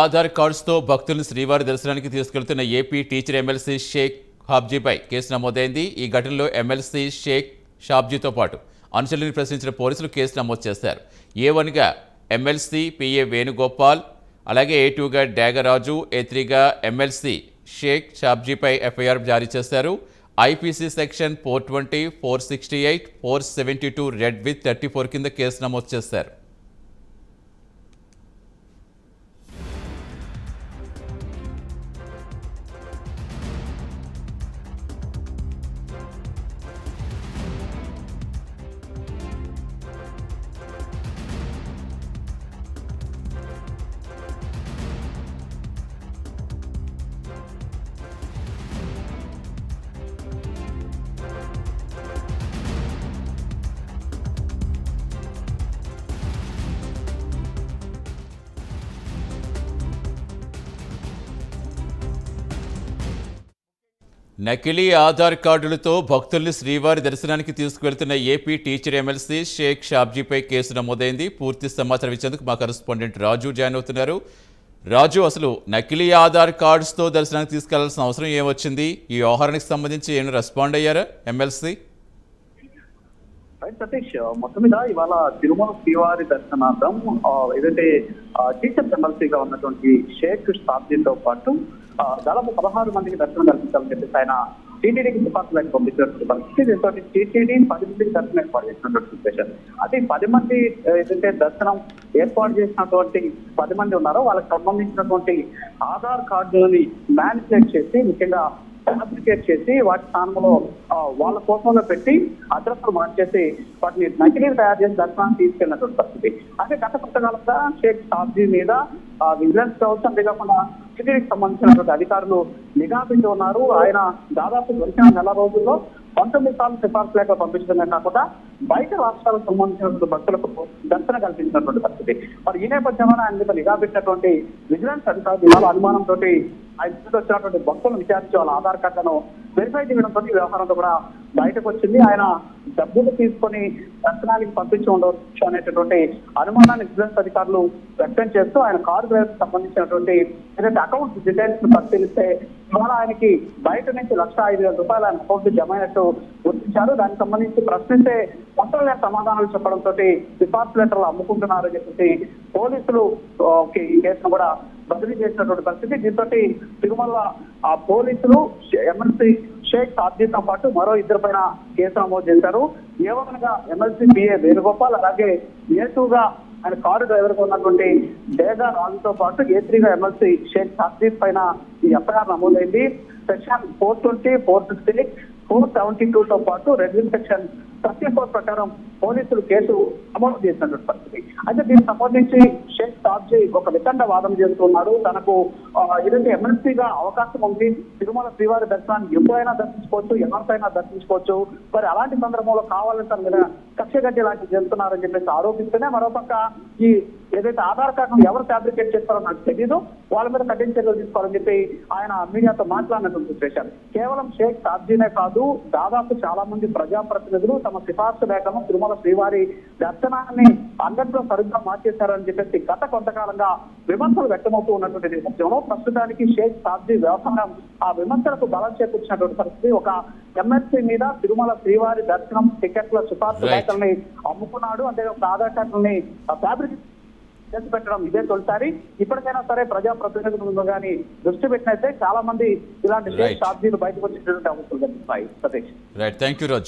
ఆధార్ కార్డ్స్తో భక్తులను శ్రీవారి దర్శనానికి తీసుకెళ్తున్న ఏపీ టీచర్ ఎమ్మెల్సీ షేక్ హాబ్జీపై కేసు నమోదైంది. ఈ ఘటనలో ఎమ్మెల్సీ షేక్ షాబ్జీతో పాటు అనుచరులను ప్రశ్నించిన పోలీసులు కేసు నమోదు చేశారు. ఏ వన్గా ఎమ్మెల్సీ పిఏ వేణుగోపాల్ అలాగే ఏ టూగా డ్యాగరాజు ఏ త్రీగా ఎమ్మెల్సీ షేక్ షాబ్జీపై ఎఫ్ఐఆర్ జారీ చేశారు. IPC section four twenty four sixty eight four seventy two read with thirty four కింద కేసు నమోదు చేశారు. నకిలీ ఆధార్ కార్డులతో భక్తుల్ని శ్రీవారి దర్శనానికి తీసుకువెళ్తున్న ఏపీ టీచర్ ఎమ్మెల్సీ షేక్ షాబ్జీపై కేసు నమోదైంది. పూర్తి సమాచారం ఇచ్చేందుకు మా కరెస్పాండెంట్ రాజు జాయిన్ అవుతున్నారు. రాజు అసలు నకిలీ ఆధార్ కార్డ్స్తో దర్శనానికి తీసుకెళ్ళాల్సిన అవసరం ఏమొచ్చింది? ఈ వ్యవహారానికి సంబంధించి ఏమైనా రెస్పాండ్ అయ్యారా ఎమ్మెల్సీ? సతీష్ మొత్తం మీద ఇవాళ తిరుమల శ్రీవారి దర్శనార్థం ఏదైతే టీచర్ ఎమ్మెల్సీగా ఉన్నటువంటి షేక్ షాబ్జీతో పాటు దాదాపు పదహారు మందికి దర్శనం కల్పించాలని చెప్పేసి ఆయన టీటీడీకి సిఫార్సులకు పంపించినటువంటి పరిస్థితి దీంతో టీటీడీ పది మందికి దర్శనం ఏర్పాటు చేసినటువంటి సిచ్యువేషన్ అయితే ఈ పది మంది ఏదైతే దర్శనం ఏర్పాటు చేసినటువంటి పది మంది ఉన్నారో వాళ్ళకి సంబంధించినటువంటి ఆధార్ కార్డులని మ్యానిపులేట్ చేసి ముఖ్యంగా ఫ్యాబ్రికేట్ చేసి వాటి స్థానంలో వాళ్ళ కోసంలో పెట్టి అడ్రస్లు మార్చేసి వాటిని నకిలీ తయారు చేసి దర్శనానికి తీసుకెళ్ళినటువంటి పరిస్థితి. అంటే గత కొంతకాలంగా షేక్ షాబ్జీ మీద విజిలెన్స్ కావచ్చు అంతేకాకుండా టీటీడీకి సంబంధించినటువంటి అధికారులు నిఘా పెట్టి ఉన్నారు. ఆయన దాదాపు గడిచిన నెల రోజుల్లో పంతొమ్మిది సార్లు సిఫార్సు లేఖ పంపించడమే కాకుండా బయట రాష్ట్రాలకు సంబంధించినటువంటి భక్తులకు దర్శన కల్పించినటువంటి పరిస్థితి. మరి ఈ నేపథ్యంలో ఆయన మీద నిఘా పెట్టినటువంటి విజిలెన్స్ అధికారులు ఇవాళ అనుమానంతో ఆయన వచ్చినటువంటి భక్తులను విచారించి వాళ్ళ ఆధార్ కార్డులను వెరిఫై చేయడంతో వ్యవహారంతో కూడా బయటకు వచ్చింది ఆయన డబ్బులు తీసుకొని దర్శనానికి పంపించి ఉండవచ్చు అనేటటువంటి అనుమానాన్ని విజిలెన్స్ అధికారులు వ్యక్తం చేస్తూ ఆయన కారు డ్రైవర్ సంబంధించినటువంటి ఏదైతే అకౌంట్ డీటెయిల్స్ను పరిశీలిస్తే ఇవాళ ఆయనకి బయట నుంచి లక్ష ఐదు వేల రూపాయలు ఆయన అకౌంట్ జమ అయినట్టు గుర్తించారు. దానికి సంబంధించి ప్రశ్నిస్తే మొత్తం సమాధానాలు చెప్పడంతో డిపార్ట్ లెటర్లు అమ్ముకుంటున్నారని చెప్పేసి పోలీసులు ఈ కేసును కూడా బదిలీ చేసినటువంటి పరిస్థితి. దీంతో తిరుమల ఆ పోలీసులు ఎమ్మెల్సీ షేక్ సాబ్జీతో పాటు మరో ఇద్దరు పైన కేసు నమోదు చేశారు. ఏవనగా ఎమ్మెల్సీ పిఏ వేణుగోపాల్ అలాగే ఏ టూగా ఆయన కారు డ్రైవర్గా ఉన్నటువంటి డేగా రాజుతో పాటు ఏ త్రీగా ఎమ్మెల్సీ షేక్ సాబ్జీత్ పైన ఈ ఎఫ్ఐఆర్ నమోదైంది. Section four twenty four sixty four seventy two తో పాటు రెగ్యులర్ సెక్షన్ థర్టీ ప్రకారం పోలీసులు కేసు నమోదు చేసినటువంటి పరిస్థితి. అయితే దీనికి సంబంధించి షేక్ సాబ్జీ ఒక వితండ వాదన చేస్తున్నాడు తనకు ఆ, ఏదైతే ఎమ్మెల్సీగా అవకాశం ఉంది తిరుమల శ్రీవారి దర్శనాన్ని ఎప్పుడైనా దర్శించుకోవచ్చు ఎవరికైనా దర్శించుకోవచ్చు. మరి అలాంటి సందర్భంలో కావాలని తన మీద కక్ష గడ్డి లాంటివి చేస్తున్నారని చెప్పేసి ఆరోపిస్తేనే మరోపక్క ఈ ఏదైతే ఆధార్ కార్డును ఎవరు ఫ్యాబ్రికేట్ చేస్తారో నాకు తెలియదు వాళ్ళ మీద కఠిన చర్యలు తీసుకోవాలని చెప్పి ఆయన మీడియాతో మాట్లాడినటువంటి విశేషాలు కేవలం షేక్ సాబ్జీనే కాదు దాదాపు చాలా మంది ప్రజాప్రతినిధులు తమ సిఫార్సు లేఖను తిరుమల శ్రీవారి దర్శనాన్ని అందరిలో సరిగ్గా మార్చేశారని చెప్పేసి గత కొంతకాలంగా విమర్శలు వ్యక్తమవుతూ ఉన్నటువంటి నేపథ్యంలో ప్రస్తుతానికి షేక్ సాబ్జీ వ్యవహారం ఆ విమర్శలకు బలం చేకూర్చినటువంటి పరిస్థితి. ఒక ఎమ్మెల్సీ మీద తిరుమల శ్రీవారి దర్శనం టికెట్ల సిఫార్సు. లేఖల్ని అమ్ముకున్నాడు. అంతేకాకుండా ఆధార్ కార్డుల్ని ఫ్యాబ్రిక్ చేసి పెట్టడం ఇదే తొలిసారి. ఇప్పటికైనా సరే ప్రజా ప్రతినిధులు కానీ దృష్టి పెట్టినైతే చాలా మంది ఇలాంటి. షాబ్జీలు బయటకు వచ్చేటటువంటి అవసరం కనిపిస్తాయి. Satish. Right thank you Raju